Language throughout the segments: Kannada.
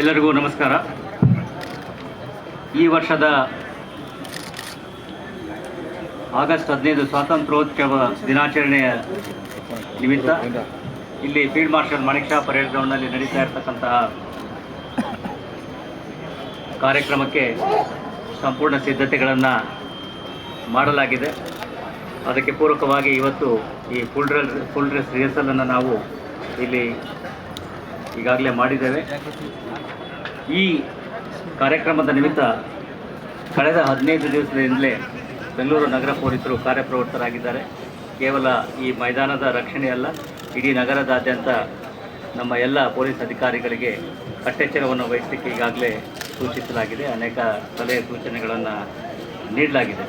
ಎಲ್ಲರಿಗೂ ನಮಸ್ಕಾರ. ಈ ವರ್ಷದ ಆಗಸ್ಟ್ ಹದಿನೈದು ಸ್ವಾತಂತ್ರ್ಯೋತ್ಸವ ದಿನಾಚರಣೆಯ ನಿಮಿತ್ತ ಇಲ್ಲಿ field marshal Manek Shaw parade ಗ್ರೌಂಡ್ನಲ್ಲಿ ನಡೀತಾ ಇರತಕ್ಕಂತಹ ಕಾರ್ಯಕ್ರಮಕ್ಕೆ ಸಂಪೂರ್ಣ ಸಿದ್ಧತೆಗಳನ್ನು ಮಾಡಲಾಗಿದೆ. ಅದಕ್ಕೆ ಪೂರಕವಾಗಿ ಇವತ್ತು ಈ ಫುಲ್ ಡ್ರೆಸ್ ಫುಲ್ ಡ್ರೆಸ್ ರಿಹರ್ಸಲನ್ನು ನಾವು ಇಲ್ಲಿ ಈಗಾಗಲೇ ಮಾಡಿದ್ದೇವೆ. ಈ ಕಾರ್ಯಕ್ರಮದ ನಿಮಿತ್ತ ಕಳೆದ ಹದಿನೈದು ದಿವಸದಿಂದಲೇ ಬೆಂಗಳೂರು ನಗರ ಪೊಲೀಸರು ಕಾರ್ಯಪ್ರವೃತ್ತರಾಗಿದ್ದಾರೆ. ಕೇವಲ ಈ ಮೈದಾನದ ರಕ್ಷಣೆಯಲ್ಲ ಇಡೀ ನಗರದಾದ್ಯಂತ ನಮ್ಮ ಎಲ್ಲ ಪೊಲೀಸ್ ಅಧಿಕಾರಿಗಳಿಗೆ ಕಟ್ಟೆಚ್ಚರವನ್ನು ವಹಿಸಲಿಕ್ಕೆ ಈಗಾಗಲೇ ಸೂಚಿಸಲಾಗಿದೆ. ಅನೇಕ ಸಲಹೆ ಸೂಚನೆಗಳನ್ನು ನೀಡಲಾಗಿದೆ.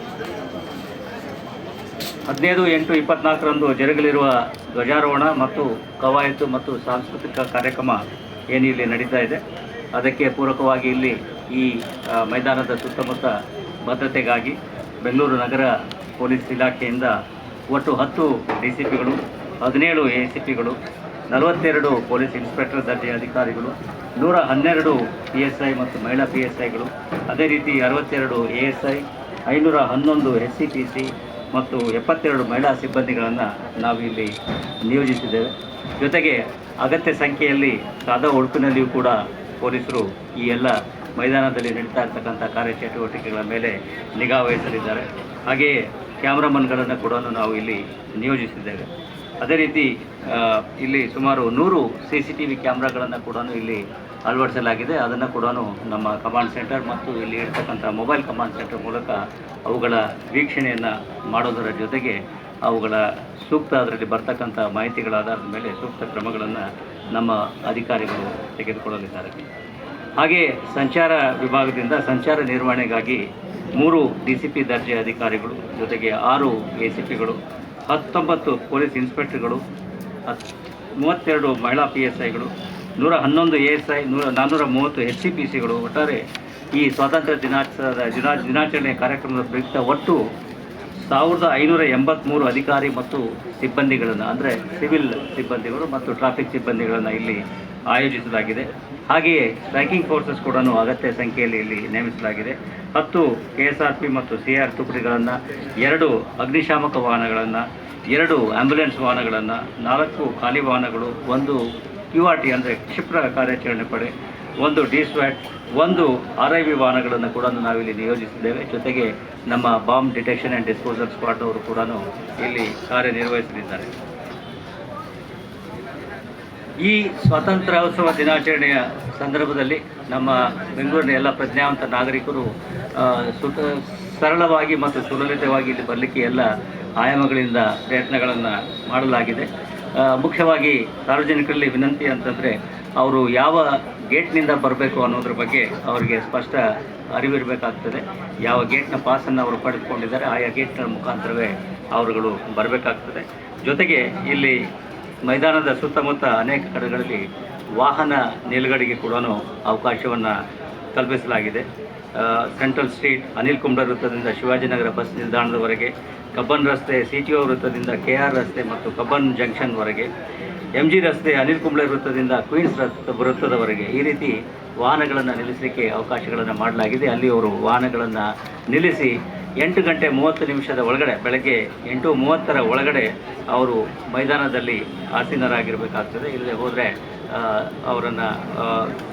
ಹದಿನೈದು ಎಂಟು ಇಪ್ಪತ್ನಾಲ್ಕರಂದು ಜರುಗಲಿರುವ ಧ್ವಜಾರೋಹಣ ಮತ್ತು ಕವಾಯತು ಮತ್ತು ಸಾಂಸ್ಕೃತಿಕ ಕಾರ್ಯಕ್ರಮ ಏನು ಇಲ್ಲಿ ನಡೀತಾ ಇದೆ. ಅದಕ್ಕೆ ಪೂರಕವಾಗಿ ಇಲ್ಲಿ ಈ ಮೈದಾನದ ಸುತ್ತಮುತ್ತ ಭದ್ರತೆಗಾಗಿ ಬೆಂಗಳೂರು ನಗರ ಪೊಲೀಸ್ ಇಲಾಖೆಯಿಂದ ಒಟ್ಟು ಹತ್ತು ಡಿ ಸಿ ಪಿಗಳು ಹದಿನೇಳು ಎ ಸಿ ಪಿಗಳು ನಲವತ್ತೆರಡು ಪೊಲೀಸ್ ಇನ್ಸ್ಪೆಕ್ಟರ್ ದರ್ಜೆಯ ಅಧಿಕಾರಿಗಳು, ನೂರ ಹನ್ನೆರಡು ಪಿ ಎಸ್ ಐ ಮತ್ತು ಮಹಿಳಾ ಪಿ ಎಸ್ ಐಗಳು ಅದೇ ರೀತಿ ಅರವತ್ತೆರಡು ಎ ಎಸ್ ಐ ಐನೂರ ಹನ್ನೊಂದು ಎಸ್ ಸಿ ಪಿ ಸಿ ಮತ್ತು ಎಪ್ಪತ್ತೆರಡು ಮಹಿಳಾ ಸಿಬ್ಬಂದಿಗಳನ್ನು ನಾವು ಇಲ್ಲಿ ನಿಯೋಜಿಸಿದ್ದೇವೆ. ಜೊತೆಗೆ ಅಗತ್ಯ ಸಂಖ್ಯೆಯಲ್ಲಿ ಸಾದಾ ಉಡುಪಿನಲ್ಲಿಯೂ ಕೂಡ ಪೊಲೀಸರು ಈ ಎಲ್ಲ ಮೈದಾನದಲ್ಲಿ ನಡೀತಾ ಇರ್ತಕ್ಕಂಥ ಕಾರ್ಯಚಟುವಟಿಕೆಗಳ ಮೇಲೆ ನಿಗಾ ವಹಿಸಲಿದ್ದಾರೆ. ಹಾಗೆಯೇ ಕ್ಯಾಮ್ರಾಮನ್ಗಳನ್ನು ಕೂಡ ನಾವು ಇಲ್ಲಿ ನಿಯೋಜಿಸಿದ್ದೇವೆ. ಅದೇ ರೀತಿ ಇಲ್ಲಿ ಸುಮಾರು ನೂರು ಸಿ ಸಿ ಟಿ ವಿ ಕ್ಯಾಮ್ರಾಗಳನ್ನು ಕೂಡ ಇಲ್ಲಿ ಅಳವಡಿಸಲಾಗಿದೆ. ಅದನ್ನು ಕೂಡ ನಮ್ಮ ಕಮಾಂಡ್ ಸೆಂಟರ್ ಮತ್ತು ಇಲ್ಲಿ ಇರ್ತಕ್ಕಂಥ ಮೊಬೈಲ್ ಕಮಾಂಡ್ ಸೆಂಟರ್ ಮೂಲಕ ಅವುಗಳ ವೀಕ್ಷಣೆಯನ್ನು ಮಾಡೋದರ ಜೊತೆಗೆ ಅವುಗಳ ಸೂಕ್ತ ಅದರಲ್ಲಿ ಬರ್ತಕ್ಕಂಥ ಮಾಹಿತಿಗಳ ಆಧಾರದ ಮೇಲೆ ಸೂಕ್ತ ಕ್ರಮಗಳನ್ನು ನಮ್ಮ ಅಧಿಕಾರಿಗಳು ತೆಗೆದುಕೊಳ್ಳಲಿದ್ದಾರೆ. ಹಾಗೆಯೇ ಸಂಚಾರ ವಿಭಾಗದಿಂದ ಸಂಚಾರ ನಿರ್ವಹಣೆಗಾಗಿ ಮೂರು ಡಿ ಸಿ ಪಿ ದರ್ಜೆ ಅಧಿಕಾರಿಗಳು, ಜೊತೆಗೆ ಆರು ಎ ಸಿ ಪಿಗಳು ಹತ್ತೊಂಬತ್ತು ಪೊಲೀಸ್ ಇನ್ಸ್ಪೆಕ್ಟರ್ಗಳು, ಹತ್, ಮೂವತ್ತೆರಡು ಮಹಿಳಾ ಪಿ ಎಸ್ ಐಗಳು ನೂರ ಹನ್ನೊಂದು ಎ ಎಸ್ ಐ, ನೂರ ನಾನ್ನೂರ ಮೂವತ್ತು ಎಸ್ ಸಿ ಪಿ ಸಿಗಳು ಒಟ್ಟಾರೆ ಈ ಸ್ವಾತಂತ್ರ್ಯ ದಿನಾಚರದ ದಿನಾ, ದಿನಾಚರಣೆ ಕಾರ್ಯಕ್ರಮದ ಪ್ರಯುಕ್ತ ಒಟ್ಟು ಸಾವಿರದ ಐನೂರ ಎಂಬತ್ತ್ಮೂರು ಅಧಿಕಾರಿ ಮತ್ತು ಸಿಬ್ಬಂದಿಗಳನ್ನು, ಅಂದರೆ ಸಿವಿಲ್ ಸಿಬ್ಬಂದಿಗಳು ಮತ್ತು ಟ್ರಾಫಿಕ್ ಸಿಬ್ಬಂದಿಗಳನ್ನು ಇಲ್ಲಿ ಆಯೋಜಿಸಲಾಗಿದೆ. ಹಾಗೆಯೇ ಸ್ಟ್ರೈಕಿಂಗ್ ಫೋರ್ಸಸ್ ಕೂಡ ಅಗತ್ಯ ಸಂಖ್ಯೆಯಲ್ಲಿ ಇಲ್ಲಿ ನೇಮಿಸಲಾಗಿದೆ. ಹತ್ತು ಕೆ ಎಸ್ ಆರ್ ಪಿ ಮತ್ತು ಸಿ ಆರ್ ತುಕಡಿಗಳನ್ನು, ಎರಡು ಅಗ್ನಿಶಾಮಕ ವಾಹನಗಳನ್ನು, ಎರಡು ಆ್ಯಂಬುಲೆನ್ಸ್ ವಾಹನಗಳನ್ನು, ನಾಲ್ಕು ಖಾಲಿ ವಾಹನಗಳು, ಒಂದು ಕ್ಯೂ ಆರ್ ಟಿ ಅಂದರೆ ಕ್ಷಿಪ್ರ ಕಾರ್ಯಾಚರಣೆ ಪಡೆ ಒಂದು ಡಿ ಸ್ವ್ಯಾಟ್ ಒಂದು ಆರ್ ಐ ವಿ ವಾಹನಗಳನ್ನು ಕೂಡ ನಾವಿಲ್ಲಿ ನಿಯೋಜಿಸಿದ್ದೇವೆ. ಜೊತೆಗೆ ನಮ್ಮ bomb detection and disposal squad ಅವರು ಕೂಡ ಇಲ್ಲಿ ಕಾರ್ಯನಿರ್ವಹಿಸಲಿದ್ದಾರೆ. ಈ ಸ್ವಾತಂತ್ರ್ಯೋತ್ಸವ ದಿನಾಚರಣೆಯ ಸಂದರ್ಭದಲ್ಲಿ ನಮ್ಮ ಬೆಂಗಳೂರಿನ ಎಲ್ಲ ಪ್ರಜ್ಞಾವಂತ ನಾಗರಿಕರು ಸುತ, ಸರಳವಾಗಿ ಮತ್ತು ಸುಲಲಿತವಾಗಿ ಇಲ್ಲಿ ಬರಲಿಕ್ಕೆ ಎಲ್ಲ ಆಯಾಮಗಳಿಂದ ಪ್ರಯತ್ನಗಳನ್ನು ಮಾಡಲಾಗಿದೆ. ಮುಖ್ಯವಾಗಿ ಸಾರ್ವಜನಿಕರಲ್ಲಿ ವಿನಂತಿ ಅಂತಂದರೆ ಅವರು ಯಾವ ಗೇಟ್ನಿಂದ ಬರಬೇಕು ಅನ್ನೋದ್ರ ಬಗ್ಗೆ ಅವರಿಗೆ ಸ್ಪಷ್ಟ ಅರಿವಿರಬೇಕಾಗ್ತದೆ. ಯಾವ ಗೇಟ್ನ ಪಾಸನ್ನು ಅವರು ಪಡೆದುಕೊಂಡಿದ್ದಾರೆ, ಆಯಾ ಗೇಟ್ನ ಮುಖಾಂತರವೇ ಅವರುಗಳು ಬರಬೇಕಾಗ್ತದೆ. ಜೊತೆಗೆ ಇಲ್ಲಿ ಮೈದಾನದ ಸುತ್ತಮುತ್ತ ಅನೇಕ ಕಡೆಗಳಲ್ಲಿ ವಾಹನ ನಿಲುಗಡೆಗೆ ಕೂಡ ಅವಕಾಶವನ್ನು ಕಲ್ಪಿಸಲಾಗಿದೆ ಸೆಂಟ್ರಲ್ ಸ್ಟ್ರೀಟ್ ಅನಿಲ್ ಕುಂಬ್ಳ ವೃತ್ತದಿಂದ ಶಿವಾಜಿನಗರ ಬಸ್ ನಿಲ್ದಾಣದವರೆಗೆ, ಕಬ್ಬನ್ ರಸ್ತೆ ಸಿ ಟಿ ಒ ವೃತ್ತದಿಂದ ಕೆ ಆರ್ ರಸ್ತೆ ಮತ್ತು ಕಬ್ಬನ್ ಜಂಕ್ಷನ್ವರೆಗೆ ಎಂ ಜಿ ರಸ್ತೆ ಅನಿಲ್ ಕುಂಬ್ಳೆ ವೃತ್ತದಿಂದ ಕ್ವೀನ್ಸ್ ರಸ್ತೆ ವೃತ್ತದವರೆಗೆ ಈ ರೀತಿ ವಾಹನಗಳನ್ನು ನಿಲ್ಲಿಸಲಿಕ್ಕೆ ಅವಕಾಶಗಳನ್ನು ಮಾಡಲಾಗಿದೆ. ಅಲ್ಲಿ ಅವರು ವಾಹನಗಳನ್ನು ನಿಲ್ಲಿಸಿ ಎಂಟು ಗಂಟೆ ಮೂವತ್ತು ನಿಮಿಷದ ಒಳಗಡೆ, ಬೆಳಗ್ಗೆ ಎಂಟು ಮೂವತ್ತರ ಒಳಗಡೆ ಅವರು ಮೈದಾನದಲ್ಲಿ ಆಸೀನರಾಗಿರಬೇಕಾಗ್ತದೆ. ಇಲ್ಲದೆ ಹೋದರೆ ಅವರನ್ನು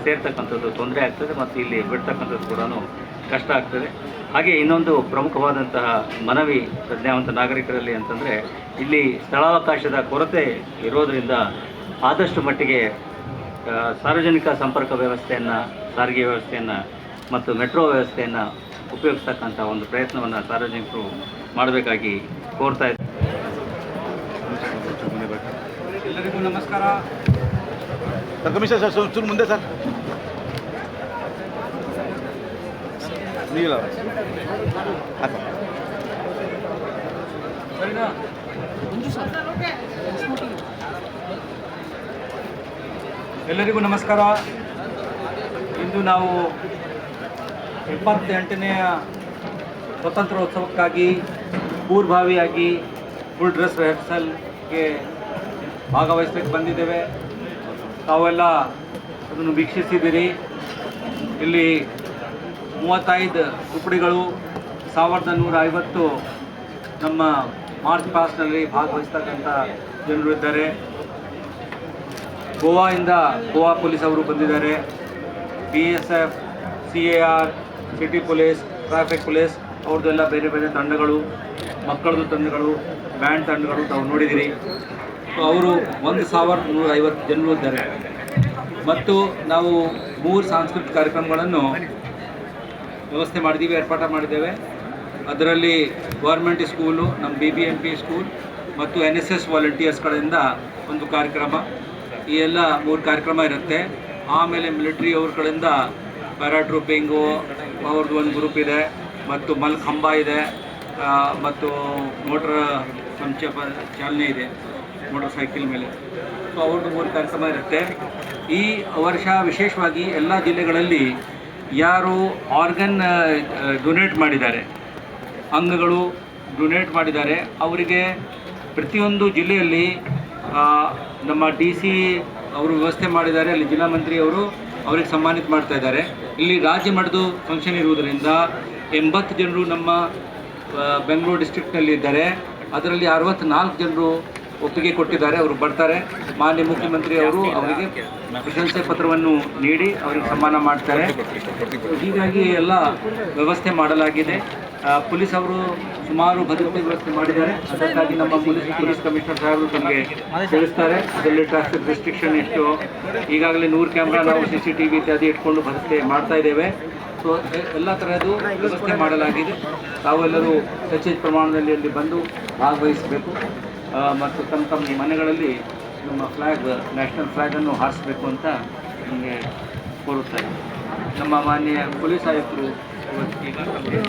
ಸೇರ್ತಕ್ಕಂಥದ್ದು ತೊಂದರೆ ಆಗ್ತದೆ ಮತ್ತು ಇಲ್ಲಿ ಬಿಡ್ತಕ್ಕಂಥದ್ದು ಕೂಡ ಕಷ್ಟ ಆಗ್ತದೆ. ಹಾಗೆ ಇನ್ನೊಂದು ಪ್ರಮುಖವಾದಂತಹ ಮನವಿ ಪ್ರಜ್ಞಾವಂತ ನಾಗರಿಕರಲ್ಲಿ ಅಂತಂದರೆ, ಇಲ್ಲಿ ಸ್ಥಳಾವಕಾಶದ ಕೊರತೆ ಇರೋದರಿಂದ ಆದಷ್ಟು ಮಟ್ಟಿಗೆ ಸಾರ್ವಜನಿಕ ಸಂಪರ್ಕ ವ್ಯವಸ್ಥೆಯನ್ನು, ಸಾರಿಗೆ ವ್ಯವಸ್ಥೆಯನ್ನು ಮತ್ತು ಮೆಟ್ರೋ ವ್ಯವಸ್ಥೆಯನ್ನು ಉಪಯೋಗಿಸ್ತಕ್ಕಂಥ ಒಂದು ಪ್ರಯತ್ನವನ್ನು ಸಾರ್ವಜನಿಕರು ಮಾಡಬೇಕಾಗಿ ಕೋರ್ತಾ ಇದ್ದಾರೆ. ಎಲ್ಲರಿಗೂ ನಮಸ್ಕಾರ. ಸರ್ ಕಮಿಷನ್ ಸರ್ ಚೂರು ಮುಂದೆ ಸರ್. ಎಲ್ಲರಿಗೂ ನಮಸ್ಕಾರ. ಇಂದು ನಾವು ಇಪ್ಪತ್ತೆಂಟನೆಯ ಸ್ವತಂತ್ರೋತ್ಸವಕ್ಕಾಗಿ ಪೂರ್ವಭಾವಿಯಾಗಿ ಫುಲ್ ಡ್ರೆಸ್ ರಿಹರ್ಸಲ್ಗೆ ಭಾಗವಹಿಸ್ಲಿಕ್ಕೆ ಬಂದಿದ್ದೇವೆ. ತಾವೆಲ್ಲ ಅದನ್ನು ವೀಕ್ಷಿಸಿದ್ದೀರಿ. ಇಲ್ಲಿ ಮೂವತ್ತೈದು ತುಕಡಿಗಳು ಸಾವಿರದ ನೂರ ಐವತ್ತು ನಮ್ಮ ಮಾರ್ಚ್ ಪಾಸ್ಟ್ನಲ್ಲಿ ಭಾಗವಹಿಸ್ತಕ್ಕಂಥ ಜನರು ಇದ್ದಾರೆ. ಗೋವಾದಿಂದ ಗೋವಾ ಪೊಲೀಸ್ ಅವರು ಬಂದಿದ್ದಾರೆ. B S F, C A R, city police, traffic police, ಅವ್ರದ್ದೆಲ್ಲ ಬೇರೆ ಬೇರೆ ತಂಡಗಳು, ಮಕ್ಕಳದ್ದು ತಂಡಗಳು ಬ್ಯಾಂಡ್ ತಂಡಗಳು ತಾವು ನೋಡಿದಿರಿ ಸೊ ಅವರು ಒಂದು ಸಾವಿರದ ನೂರ ಐವತ್ತು ಜನರು ಇದ್ದಾರೆ. ಮತ್ತು ನಾವು ಮೂರು ಸಾಂಸ್ಕೃತಿಕ ಕಾರ್ಯಕ್ರಮಗಳನ್ನು ವ್ಯವಸ್ಥೆ ಮಾಡಿದ್ದೀವಿ, ಏರ್ಪಾಟ ಮಾಡಿದ್ದೇವೆ. ಅದರಲ್ಲಿ ಗೌರ್ಮೆಂಟ್ ಸ್ಕೂಲು, ನಮ್ಮ B B M P school ಮತ್ತು ಎನ್ ಎಸ್ ಎಸ್ ವಾಲಂಟಿಯರ್ಸ್ಗಳಿಂದ ಒಂದು ಕಾರ್ಯಕ್ರಮ. ಈ ಎಲ್ಲ ಮೂರು ಕಾರ್ಯಕ್ರಮ ಇರುತ್ತೆ. ಆಮೇಲೆ ಮಿಲಿಟ್ರಿ ಅವ್ರ ಕಡೆಯಿಂದ ಪ್ಯಾರಾಟ್ರೂಪಿಂಗು ಅವ್ರದ್ದು ಒಂದು ಗ್ರೂಪ್ ಇದೆ ಮತ್ತು ಮಲ್ಕಂಬ ಇದೆ ಮತ್ತು ಮೋಟ್ರ್ ಸಂಕ್ಷೇಪ ಚಾಲನೆ ಇದೆ. ಮೋಟರ್ ಸೈಕಲ್ ಮೇಲೆ. ಸೊ ಅವ್ರದ್ದು ಮೂರು ಕಾರ್ಯಕ್ರಮ ಇರುತ್ತೆ. ಈ ವರ್ಷ ವಿಶೇಷವಾಗಿ ಎಲ್ಲ ಜಿಲ್ಲೆಗಳಲ್ಲಿ ಯಾರು ಆರ್ಗನ್ ಡೊನೇಟ್ ಮಾಡಿದ್ದಾರೆ, ಅಂಗಗಳು ಡೊನೇಟ್ ಮಾಡಿದ್ದಾರೆ, ಅವರಿಗೆ ಪ್ರತಿಯೊಂದು ಜಿಲ್ಲೆಯಲ್ಲಿ ನಮ್ಮ ಡಿ ಸಿ ಅವರು ವ್ಯವಸ್ಥೆ ಮಾಡಿದ್ದಾರೆ, ಅಲ್ಲಿ ಜಿಲ್ಲಾ ಮಂತ್ರಿ ಅವರು ಅವರಿಗೆ ಸನ್ಮಾನಿತ ಮಾಡ್ತಾ ಇದ್ದಾರೆ. ಇಲ್ಲಿ ರಾಜ್ಯ ಮಟ್ಟದ ಫಂಕ್ಷನ್ ಇರುವುದರಿಂದ ಎಂಬತ್ತು ಜನರು ನಮ್ಮ ಬೆಂಗಳೂರು ಡಿಸ್ಟ್ರಿಕ್ಟ್ನಲ್ಲಿ ಇದ್ದಾರೆ. ಅದರಲ್ಲಿ ಅರವತ್ತ್ನಾಲ್ಕು ಜನರು ಒಪ್ಪಿಗೆ ಕೊಟ್ಟಿದ್ದಾರೆ, ಅವರು ಬರ್ತಾರೆ. ಮಾನ್ಯ ಮುಖ್ಯಮಂತ್ರಿ ಅವರು ಅವರಿಗೆ ಪ್ರಶಂಸೆ ಪತ್ರವನ್ನು ನೀಡಿ ಅವರಿಗೆ ಸನ್ಮಾನ ಮಾಡ್ತಾರೆ. ಹೀಗಾಗಿ ಎಲ್ಲ ವ್ಯವಸ್ಥೆ ಮಾಡಲಾಗಿದೆ. ಪೊಲೀಸ್ ಅವರು ಸುಮಾರು ಭದ್ರತೆ ವ್ಯವಸ್ಥೆ ಮಾಡಿದ್ದಾರೆ. ಅದಕ್ಕಾಗಿ ನಮ್ಮ ಪೊಲೀಸ್ ಪೊಲೀಸ್ ಕಮಿಷನರ್ ಸಾಹೇಬರು ತಮಗೆ ತಿಳಿಸ್ತಾರೆ. ಅದರಲ್ಲಿ ಟ್ರಾಫಿಕ್ ರೆಸ್ಟ್ರಿಕ್ಷನ್ ಎಷ್ಟು, ಈಗಾಗಲೇ ನೂರು ಕ್ಯಾಮ್ರಾ ನಾವು ಸಿ ಸಿ ಟಿ ವಿ ಇತ್ಯಾದಿ ಇಟ್ಕೊಂಡು ಭದ್ರತೆ ಮಾಡ್ತಾ ಇದ್ದೇವೆ. ಸೊ ಎಲ್ಲ ತರಹದ್ದು ವ್ಯವಸ್ಥೆ ಮಾಡಲಾಗಿದೆ. ತಾವೆಲ್ಲರೂ ಹೆಚ್ಚಿನ ಪ್ರಮಾಣದಲ್ಲಿ ಅಲ್ಲಿ ಬಂದು ಭಾಗವಹಿಸಬೇಕು. ಮತ್ತು ತಮ್ಮ ತಮ್ಮ ಮನೆಗಳಲ್ಲಿ ನಮ್ಮ ಫ್ಲ್ಯಾಗ್ ನ್ಯಾಷನಲ್ ಫ್ಲ್ಯಾಗನ್ನು ಹಾರಿಸಬೇಕು ಅಂತ ನಿಮಗೆ ಕೋರುತ್ತಾರೆ ನಮ್ಮ ಮಾನ್ಯ ಪೊಲೀಸ್ ಆಯುಕ್ತರು ಇವತ್ತು ಈಗ ತಮಗೆ